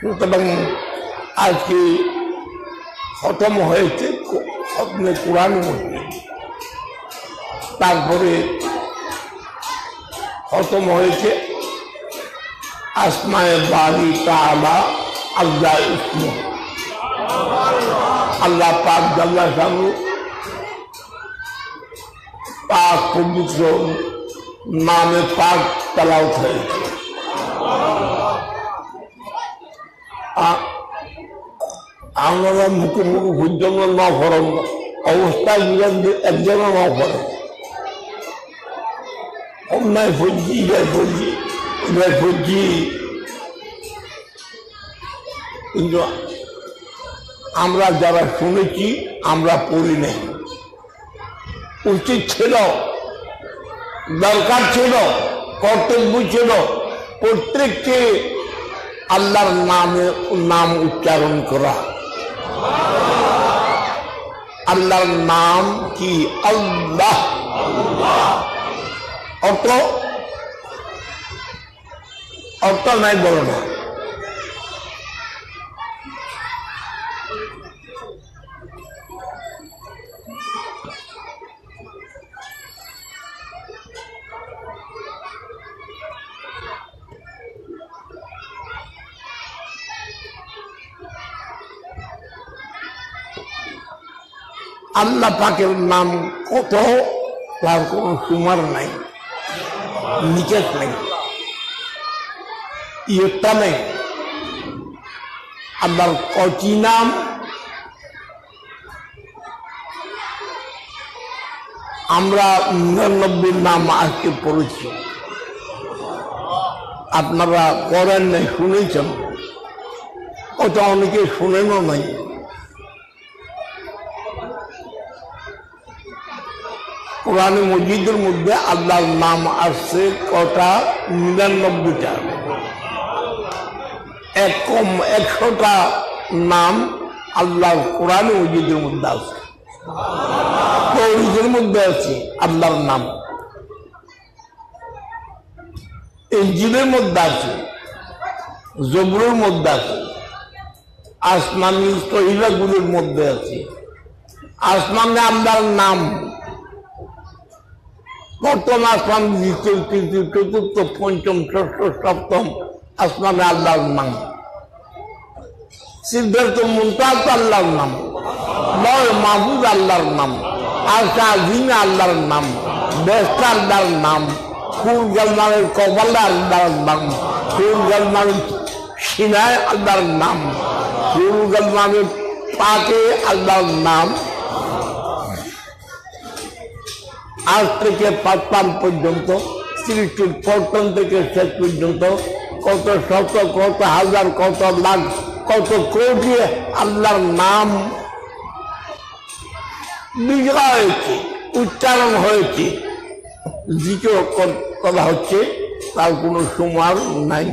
সুতরাং আজকে খতম হয়েছে খতমে কোরআন মধ্যে। তারপরে খতম হয়েছে আসমায় বাড়ি তালা আল্লাহ ইসমু। আল্লাহ পাক জাল্লা সামু পাক পবিত্র নামে পাক তালাউত হয়েছে। আমরা মুখে মুখে ঘুরজন্য না করেন অবস্থায় একজনও না করেন অন্যায় ফুলছি ইয়ে ফুলছি কিন্তু আমরা যারা শুনেছি, আমরা পড়ি নাই। উচিত ছিল, দরকার ছিল, কর্তব্য ছিল, প্রত্যেককে আল্লাহর নামে নাম উচ্চারণ করা। আল্লাহর নাম কি? আল্লাহ। অর্থ? অর্থ নাই বলো না। আল্লাহ পাকের নাম কত? তার কোনো সুমার নাই, নিকেশ নেই ইয়ত্তা নেই। আল্লাহর কচি নাম? আমরা নিরানব্বই নাম আজকে পড়েছি। আপনারা করেন নাই, শুনেছেন? কত অনেকে শুনেনও নাই। কোরআনে মসজিদের মধ্যে আল্লাহর নাম আসছে কটা? নিরানব্বইটা। এক কম একশোটা নাম আল্লাহর কোরআনে মসজিদের মধ্যে আছে তৌহিদের মধ্যে আছে আল্লাহর নাম। ইঞ্জিনের মধ্যে আছে জবরুর মধ্যে আছে আসমানি তহিলাগুলির মধ্যে আছে আসমানে আল্লাহর নাম দ্বিতীয় তৃতীয় চতুর্থ, পঞ্চম, ষষ্ঠ, সপ্তম আসমানে আল্লাহর নাম। সিদ্ধার্থ মুমতাজ আল্লাহর নাম লয় মাহবুব আল্লাহর নাম আশা আজিম আল্লাহর নাম বেস্ত আল্লাহর নাম ফুল গলমানের কপালে আল্লাহর নাম ফুল গলমানের সিনায় আল্লাহর নাম ফুল গলমানের পাকে আল্লাহর নাম আজ থেকে পাঁচপান পর্যন্ত সৃষ্টির পর্তন থেকে শেষ পর্যন্ত কত শত, কত হাজার, কত লাখ, কত কোটি আল্লাহর নাম বিজয় হয়েছে উচ্চারণ হয়েছে। জিজ্ঞেস করা হচ্ছে, তার কোনো সমার নাই।